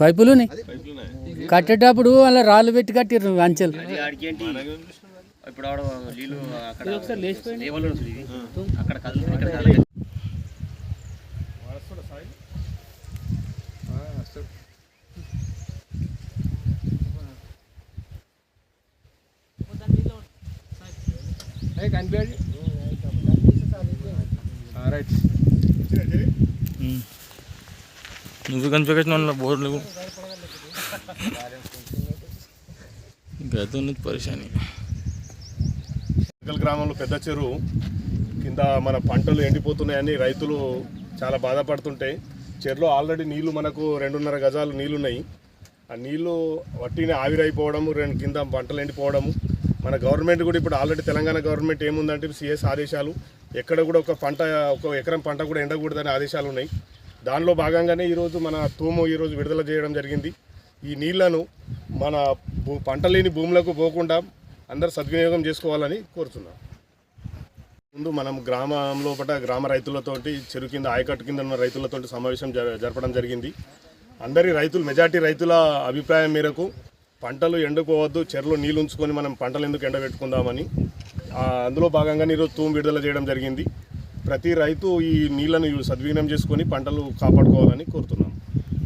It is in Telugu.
పైపులుని? కట్టేటప్పుడు అలా రాళ్ళు పెట్టి కట్టిర్రు అంచెలు. ఆడికి ఏంటి? ఇప్పుడు ఆడ నీళ్ళు అక్కడ అక్కడ కదలలేదు. నువ్వు కనిపించిన బోర్డు గత ఉన్నది పరిశాని. గ్రామంలో పెద్ద చెరువు కింద మన పంటలు ఎండిపోతున్నాయని రైతులు చాలా బాధపడుతుంటాయి చెరువులో ఆల్రెడీ నీళ్ళు మనకు రెండున్నర గజాలు నీళ్ళు ఉన్నాయి ఆ నీళ్ళు వట్టిని ఆవిరైపోవడము రెండు కింద పంటలు ఎండిపోవడము. మన గవర్నమెంట్ కూడా ఇప్పుడు ఆల్రెడీ తెలంగాణ గవర్నమెంట్ ఏముందంటే సిఎస్ ఆదేశాలు. ఎక్కడ కూడా ఒక పంట ఒక ఎకరం పంట కూడా ఎండకూడదనే ఆదేశాలు ఉన్నాయి. దానిలో భాగంగానే ఈరోజు మన తూము ఈరోజు విడుదల చేయడం జరిగింది. ఈ నీళ్ళను మన భూ పంట లేని భూములకు పోకుండా అందరు సద్వినియోగం చేసుకోవాలని కోరుతున్నాం. ముందు మనం గ్రామం లోపల గ్రామ రైతులతోటి చెరువు కింద ఆయకట్టు కింద ఉన్న రైతులతోటి సమావేశం జరపడం జరిగింది. అందరి రైతులు మెజార్టీ రైతుల అభిప్రాయం మేరకు పంటలు ఎండుకోవద్దు చెరువులో నీళ్ళు ఉంచుకొని మనం పంటలు ఎందుకు ఎండబెట్టుకుందామని అందులో భాగంగానే ఈరోజు తూము విడుదల చేయడం జరిగింది. ప్రతి రైతు ఈ నీళ్ళను సద్వినియోగం చేసుకొని పంటలు కాపాడుకోవాలని కోరుతున్నాను.